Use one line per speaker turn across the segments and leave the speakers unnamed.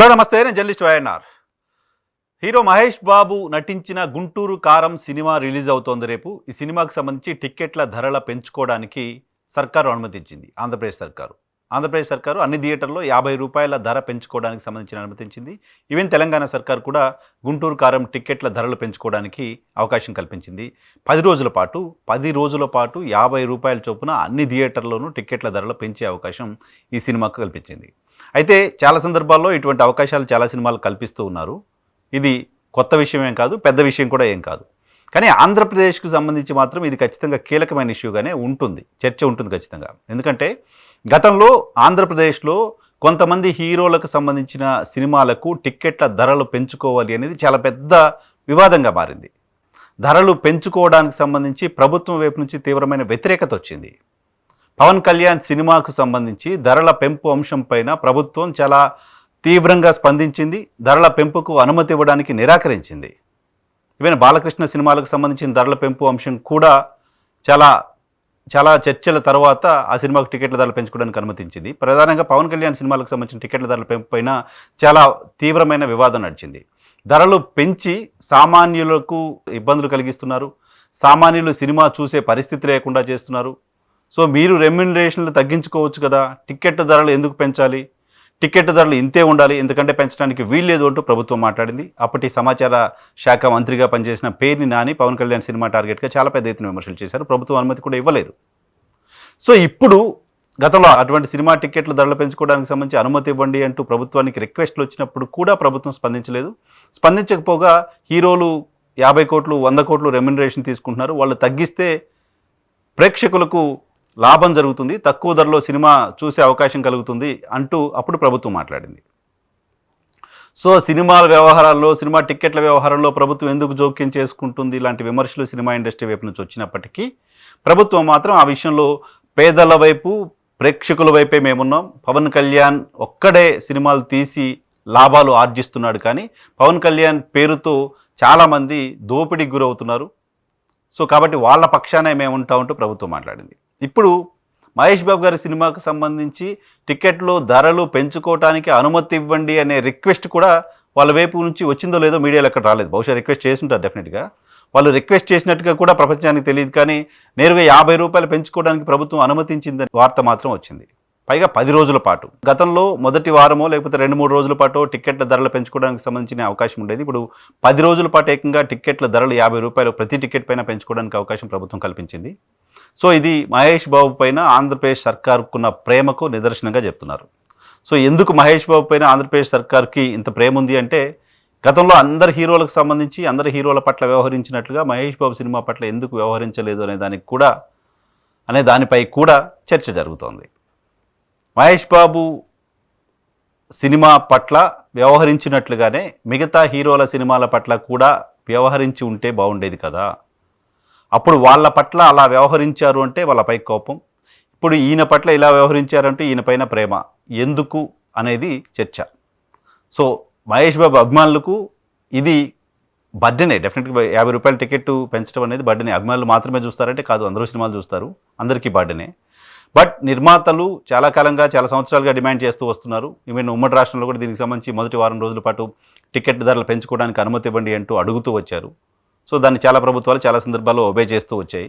Hello నమస్తే. నేను journalist YNR. Hero Mahesh Babu నటించిన గుంటూరు కారం సినిమా రిలీజ్ అవుతోంది రేపు. ఈ సినిమాకు సంబంధించి టిక్కెట్ల ధరల పెంచుకోవడానికి సర్కారు అనుమతించింది. ఆంధ్రప్రదేశ్ సర్కారు. ఆంధ్రప్రదేశ్ సర్కారు అన్ని థియేటర్లో యాభై రూపాయల ధర పెంచుకోవడానికి సంబంధించిన అనుమతించింది. ఈవెన్ తెలంగాణ సర్కారు కూడా గుంటూరు కారం టిక్కెట్ల ధరలు పెంచుకోవడానికి అవకాశం కల్పించింది. పది రోజుల పాటు పది రోజుల పాటు యాభై రూపాయల చొప్పున అన్ని థియేటర్లోనూ టిక్కెట్ల ధరలు పెంచే అవకాశం ఈ సినిమాకు కల్పించింది. అయితే చాలా సందర్భాల్లో ఇటువంటి అవకాశాలు చాలా సినిమాలు కల్పిస్తూ ఉన్నారు. ఇది కొత్త విషయం ఏం కాదు పెద్ద విషయం కూడా ఏం కాదు. కానీ ఆంధ్రప్రదేశ్కు సంబంధించి మాత్రం ఇది ఖచ్చితంగా కీలకమైన ఇష్యూగానే ఉంటుంది. చర్చ ఉంటుంది ఖచ్చితంగా. ఎందుకంటే గతంలో ఆంధ్రప్రదేశ్లో కొంతమంది హీరోలకు సంబంధించిన సినిమాలకు టిక్కెట్ల ధరలు పెంచుకోవాలి అనేది చాలా పెద్ద వివాదంగా మారింది. ధరలు పెంచుకోవడానికి సంబంధించి ప్రభుత్వం వైపు నుంచి తీవ్రమైన వ్యతిరేకత వచ్చింది. పవన్ కళ్యాణ్ సినిమాకు సంబంధించి ధరల పెంపు అంశం పైన ప్రభుత్వం చాలా తీవ్రంగా స్పందించింది. ధరల పెంపుకు అనుమతి ఇవ్వడానికి నిరాకరించింది. ఈవెన్ బాలకృష్ణ సినిమాలకు సంబంధించిన ధరల పెంపు అంశం కూడా చాలా చాలా చర్చల తర్వాత ఆ సినిమాకు టికెట్ల ధరలు పెంచుకోవడానికి అనుమతించింది. ప్రధానంగా పవన్ కళ్యాణ్ సినిమాలకు సంబంధించిన టికెట్ల ధరల పెంపు పైన చాలా తీవ్రమైన వివాదం నడిచింది. ధరలు పెంచి సామాన్యులకు ఇబ్బందులు కలిగిస్తున్నారు. సామాన్యులు సినిమా చూసే పరిస్థితి లేకుండా చేస్తున్నారు. సో మీరు రెమ్యునరేషన్లు తగ్గించుకోవచ్చు కదా. టికెట్ ధరలు ఎందుకు పెంచాలి? టికెట్ ధరలు ఇంతే ఉండాలి ఎందుకంటే పెంచడానికి వీల్లేదు అంటూ ప్రభుత్వం మాట్లాడింది. అప్పటి సమాచార శాఖ మంత్రిగా పనిచేసిన పేర్ని నాని పవన్ కళ్యాణ్ సినిమా టార్గెట్గా చాలా పెద్ద ఎత్తున విమర్శలు చేశారు. ప్రభుత్వం అనుమతి కూడా ఇవ్వలేదు. సో ఇప్పుడు గతంలో అటువంటి సినిమా టికెట్ల ధరలు పెంచుకోవడానికి సంబంధించి అనుమతి ఇవ్వండి అంటూ ప్రభుత్వానికి రిక్వెస్ట్లు వచ్చినప్పుడు కూడా ప్రభుత్వం స్పందించలేదు. స్పందించకపోగా హీరోలు యాభై కోట్లు వంద కోట్లు రెమ్యునరేషన్ తీసుకుంటున్నారు. వాళ్ళు తగ్గిస్తే ప్రేక్షకులకు లాభం జరుగుతుంది తక్కువ ధరలో సినిమా చూసే అవకాశం కలుగుతుంది అంటూ అప్పుడు ప్రభుత్వం మాట్లాడింది. సో సినిమాల వ్యవహారాల్లో సినిమా టిక్కెట్ల వ్యవహారంలో ప్రభుత్వం ఎందుకు జోక్యం చేసుకుంటుంది? ఇలాంటి విమర్శలు సినిమా ఇండస్ట్రీ వైపు నుంచి వచ్చినప్పటికీ ప్రభుత్వం మాత్రం ఆ విషయంలో పేదల వైపు ప్రేక్షకుల వైపే మేమున్నాం. పవన్ కళ్యాణ్ ఒక్కడే సినిమాలు తీసి లాభాలు ఆర్జిస్తున్నాడు కానీ పవన్ కళ్యాణ్ పేరుతో చాలామంది దోపిడీకి గురవుతున్నారు. సో కాబట్టి వాళ్ళ పక్షానే మేము ఉంటామంటూ ప్రభుత్వం మాట్లాడింది. ఇప్పుడు మహేష్ బాబు గారి సినిమాకు సంబంధించి టికెట్లు ధరలు పెంచుకోవడానికి అనుమతి ఇవ్వండి అనే రిక్వెస్ట్ కూడా వాళ్ళ వైపు నుంచి వచ్చిందో లేదో మీడియాలో ఎక్కడ రాలేదు. బహుశా రిక్వెస్ట్ చేస్తుంటారు డెఫినెట్గా. వాళ్ళు రిక్వెస్ట్ చేసినట్టుగా కూడా ప్రపంచానికి తెలియదు కానీ నేరుగా యాభై రూపాయలు పెంచుకోవడానికి ప్రభుత్వం అనుమతించిందని వార్త మాత్రం వచ్చింది. పైగా పది రోజుల పాటు. గతంలో మొదటి వారమో లేకపోతే రెండు మూడు రోజుల పాటు టికెట్ల ధరలు పెంచుకోవడానికి సంబంధించిన అవకాశం ఉండేది. ఇప్పుడు పది రోజుల పాటు ఏకంగా టికెట్ల ధరలు యాభై రూపాయలు ప్రతి టికెట్ పైన పెంచుకోవడానికి అవకాశం ప్రభుత్వం కల్పించింది. సో ఇది మహేష్ బాబు పైన ఆంధ్రప్రదేశ్ సర్కార్కున్న ప్రేమకు నిదర్శనంగా చెప్తున్నారు. సో ఎందుకు మహేష్ బాబు పైన ఆంధ్రప్రదేశ్ సర్కార్కి ఇంత ప్రేమ ఉంది అంటే గతంలో అందరి హీరోలకు సంబంధించి అందరి హీరోల పట్ల వ్యవహరించినట్లుగా మహేష్ బాబు సినిమా పట్ల ఎందుకు వ్యవహరించలేదు అనే దానికి కూడా అనే దానిపై కూడా చర్చ జరుగుతోంది. మహేష్ బాబు సినిమా పట్ల వ్యవహరించినట్లుగానే మిగతా హీరోల సినిమాల పట్ల కూడా వ్యవహరించి ఉంటే బాగుండేది కదా? అప్పుడు వాళ్ళ పట్ల అలా వ్యవహరించారు అంటే వాళ్ళపై కోపం. ఇప్పుడు ఈయన పట్ల ఇలా వ్యవహరించారంటే ఈయన పైన ప్రేమ. ఎందుకు అనేది చర్చ. సో మహేష్ బాబు అభిమానులకు ఇది బర్డెనే డెఫినెట్గా యాభై రూపాయల టికెట్ పెంచడం అనేది బర్డెనే అభిమానులు మాత్రమే చూస్తారంటే కాదు అందరూ సినిమాలు చూస్తారు. అందరికీ బర్డెనే బట్ నిర్మాతలు చాలా కాలంగా చాలా సంవత్సరాలుగా డిమాండ్ చేస్తూ వస్తున్నారు. ఈవెన్ ఉమ్మడి రాష్ట్రంలో కూడా దీనికి సంబంధించి మొదటి వారం రోజుల పాటు టికెట్ ధరలు పెంచుకోవడానికి అనుమతి ఇవ్వండి అంటూ అడుగుతూ వచ్చారు. సో దాన్ని చాలా ప్రభుత్వాలు చాలా సందర్భాల్లో ఒబే చేస్తూ వచ్చాయి.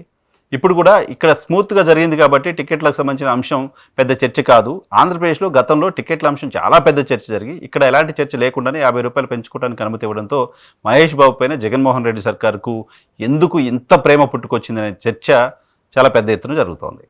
ఇప్పుడు కూడా ఇక్కడ స్మూత్గా జరిగింది కాబట్టి టికెట్లకు సంబంధించిన అంశం పెద్ద చర్చ కాదు. ఆంధ్రప్రదేశ్లో గతంలో టికెట్ల అంశం చాలా పెద్ద చర్చ జరిగి ఇక్కడ ఎలాంటి చర్చ లేకుండానే యాభై రూపాయలు పెంచుకోవడానికి అనుమతి ఇవ్వడంతో మహేష్ బాబు పైన జగన్మోహన్ రెడ్డి సర్కార్కు ఎందుకు ఇంత ప్రేమ పుట్టుకొచ్చిందనే చర్చ చాలా పెద్ద ఎత్తున జరుగుతోంది.